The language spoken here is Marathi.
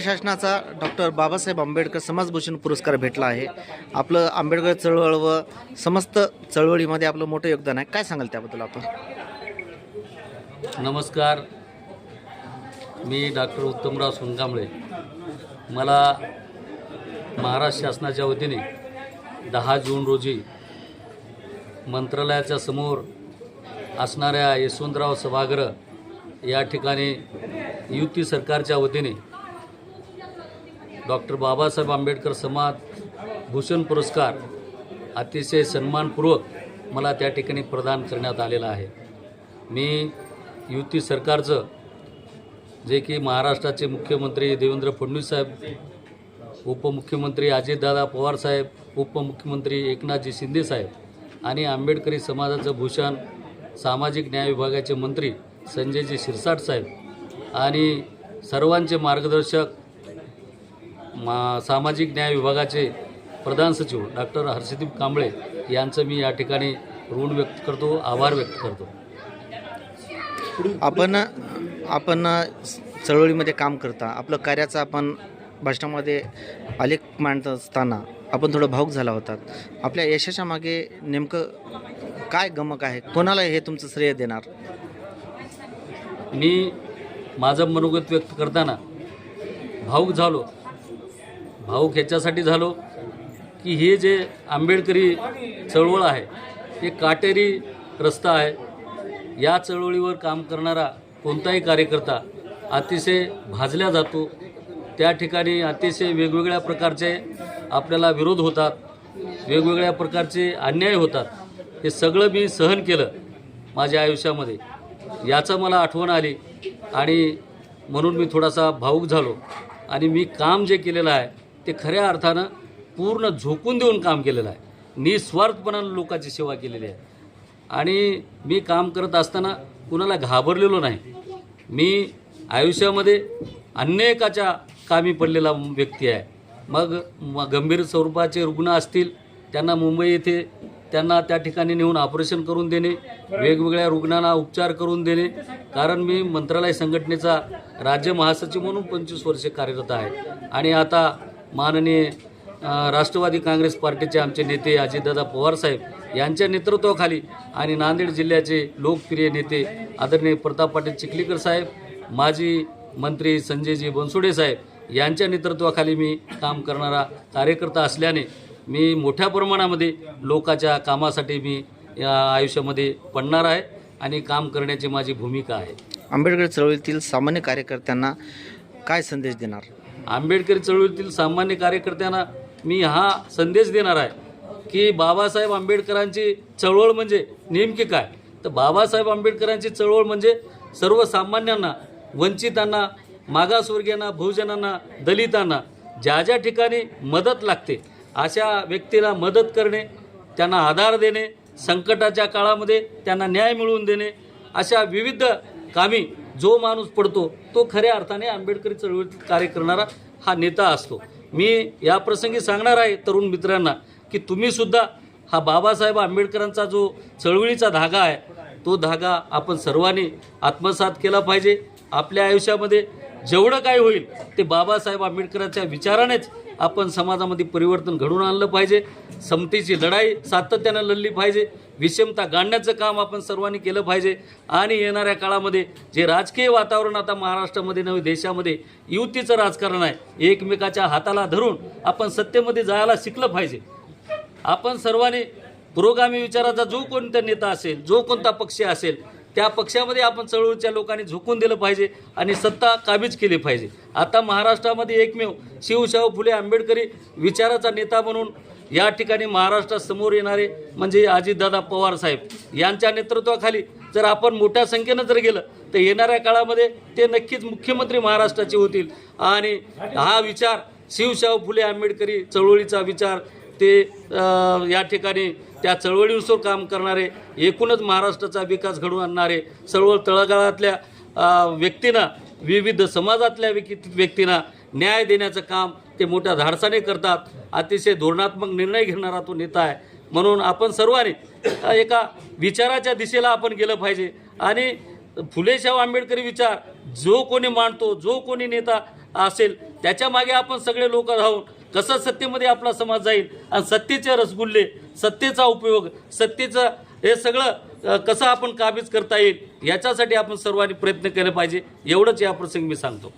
शासनाचा डॉक्टर बाबासाहेब आंबेडकर समाजभूषण पुरस्कार भेटला आहे. आपलं आंबेडकर चळवळ व समस्त चळवळीमध्ये आपलं मोठं योगदान आहे. काय सांगाल त्याबद्दल आपण? नमस्कार. मी डॉक्टर उत्तमराव सोनकांबळे. मला महाराष्ट्र शासनाच्या वतीने दहा जून रोजी मंत्रालयाच्या समोर असणाऱ्या यशवंतराव सभागृह या ठिकाणी युती सरकारच्या वतीने डॉक्टर बाबासाहेब आंबेडकर समाज भूषण पुरस्कार अतिशय सन्मानपूर्वक मला त्या ठिकाणी प्रदान करण्यात आलेला आहे. मी युती सरकारचं जे की महाराष्ट्राचे मुख्यमंत्री देवेंद्र फडणवीस साहेब उपमुख्यमंत्री अजितदादा पवार साहेब उपमुख्यमंत्री एकनाथजी शिंदे साहेब आणि आंबेडकरी समाजाचं भूषण सामाजिक न्याय विभागाचे मंत्री संजयजी शिरसाट साहेब आणि सर्वांचे मार्गदर्शक मा सामाजिक न्याय विभागाचे प्रधान सचिव डॉक्टर हर्षदीप कांबळे यांचं मी या ठिकाणी ऋण व्यक्त करतो आभार व्यक्त करतो. आपण आपण चळवळीमध्ये काम करता आपलं कार्याचं आपण भाषणामध्ये आलेख मांडत असताना आपण थोडं भाऊक झाला होतात. आपल्या यशाच्या मागे नेमकं काय गमक आहे? कोणाला हे तुमचं श्रेय देणार? मी माझं मनोगत व्यक्त करताना भाऊक झालो भाऊक ह्याच्यासाठी झालो की हे जे आंबेडकरी चळवळ आहे हे काटेरी रस्ता आहे. या चळवळीवर काम करणारा कोणताही कार्यकर्ता अतिशय भाजल्या जातो. त्या ठिकाणी अतिशय वेगवेगळ्या प्रकारचे आपल्याला विरोध होतात वेगवेगळ्या प्रकारचे अन्याय होतात. हे सगळं मी सहन केलं माझ्या आयुष्यामध्ये. याचं मला आठवण आली आणि म्हणून मी थोडासा भावूक झालो. आणि मी काम जे केलेलं आहे ते खऱ्या अर्थानं पूर्ण झोकून देऊन काम केलेलं आहे. निस्वार्थपणानं लोकांची सेवा केलेली आहे. आणि मी काम करत असताना कुणाला घाबरलेलो नाही. मी आयुष्यामध्ये अनेकाच्या कामी पडलेला व्यक्ती आहे. मग गंभीर स्वरूपाचे रुग्ण असतील त्यांना मुंबई येथे त्यांना त्या ठिकाणी नेऊन ऑपरेशन करून देणे वेगवेगळ्या रुग्णांना उपचार करून देणे. कारण मी मंत्रालय संघटनेचा राज्य महासचिव म्हणून पंचवीस वर्षे कार्यरत आहे. आणि आता माननीय राष्ट्रवादी काँग्रेस पार्टीचे आमचे नेते अजितदादा पवारसाहेब यांच्या नेतृत्वाखाली आणि नांदेड जिल्ह्याचे लोकप्रिय नेते आदरणीय प्रताप पाटील चिखलीकर साहेब माजी मंत्री संजयजी बनसोडे साहेब यांच्या नेतृत्वाखाली मी काम करणारा कार्यकर्ता असल्याने मी मोठ्या प्रमाणामध्ये लोकाच्या कामासाठी मी या आयुष्यामध्ये पडणार आहे आणि काम करण्याची माझी भूमिका आहे. आंबेडकर चळवळीतील सामान्य कार्यकर्त्यांना काय संदेश देणार? आंबेडकरी चळवळीतील सामान्य कार्यकर्त्यांना मी हा संदेश देणार आहे की बाबासाहेब आंबेडकरांची चळवळ म्हणजे नेमकी काय? तर बाबासाहेब आंबेडकरांची चळवळ म्हणजे सर्वसामान्यांना वंचितांना मागासवर्गीयांना बहुजनांना दलितांना ज्या ज्या ठिकाणी मदत लागते अशा व्यक्तीला मदत करणे त्यांना आधार देणे संकटाच्या काळामध्ये त्यांना न्याय मिळवून देणे अशा विविध कामी जो माणूस पडतो तो खऱ्या अर्थाने आंबेडकरी चळवळीत कार्य करणारा हा नेता असतो. मी या प्रसंगी सांगणार आहे तरुण मित्रांना की तुम्ही सुद्धा हा बाबासाहेब आंबेडकरांचा जो चळवळीचा धागा आहे तो धागा आपण सर्वांनी आत्मसात केला पाहिजे. आपल्या आयुष्यामध्ये जेवढं काय होईल ते बाबासाहेब आंबेडकरांच्या विचारानेच आपण समाजामध्ये परिवर्तन घडवून आणलं पाहिजे. समतेची लढाई सातत्यानं लढली पाहिजे. विषमता गाडण्याचं काम आपण सर्वांनी केलं पाहिजे. आणि येणाऱ्या काळामध्ये जे राजकीय वातावरण आता महाराष्ट्रामध्ये नव्हे देशामध्ये युतीचं राजकारण आहे एकमेकाच्या हाताला धरून आपण सत्तेमध्ये जायला शिकलं पाहिजे. आपण सर्वांनी पुरोगामी विचाराचा जो कोणता नेता असेल जो कोणता पक्ष असेल त्या पक्षामध्ये आपण चळवळीच्या लोकांनी झुकून दिलं पाहिजे आणि सत्ता काबीज केली पाहिजे. आता महाराष्ट्रामध्ये एकमेव शिवशाहू फुले आंबेडकरी विचाराचा नेता म्हणून या ठिकाणी महाराष्ट्रासमोर येणारे म्हणजे अजितदादा पवार साहेब. यांच्या नेतृत्वाखाली जर आपण मोठ्या संख्येनं जर गेलं तर येणाऱ्या काळामध्ये ते नक्कीच मुख्यमंत्री महाराष्ट्राचे होतील. आणि हा विचार शिवशाहू फुले आंबेडकरी चळवळीचा विचार ते या ठिकाणी त्या चळवळीनुसार काम करणारे एकूणच महाराष्ट्राचा विकास घडवून आणणारे चळवळ तळागाळातल्या व्यक्तींना विविध समाजातल्या व्यक्ती व्यक्तींना न्याय देण्याचं काम ते मोठ्या धाडसाने करतात. अतिशय धोरणात्मक निर्णय घेणारा तो नेता आहे. म्हणून आपण सर्वांनी एका विचाराच्या दिशेला आपण गेलं पाहिजे. आणि फुलेशाहू आंबेडकरी विचार जो कोणी मांडतो जो कोणी नेता असेल त्याच्यामागे त्याच्यामागे आपण सगळे लोक राहून कसं सत्तेमध्ये आपला समाज जाईल? आणि सत्तेचे रसगुल्ले सत्तेचा उपयोग सत्तेचं हे सगळं कसं आपण काबीज करता येईल? याच्यासाठी आपण सर्वांनी प्रयत्न केले पाहिजे. एवढंच या प्रसंगी मी सांगतो.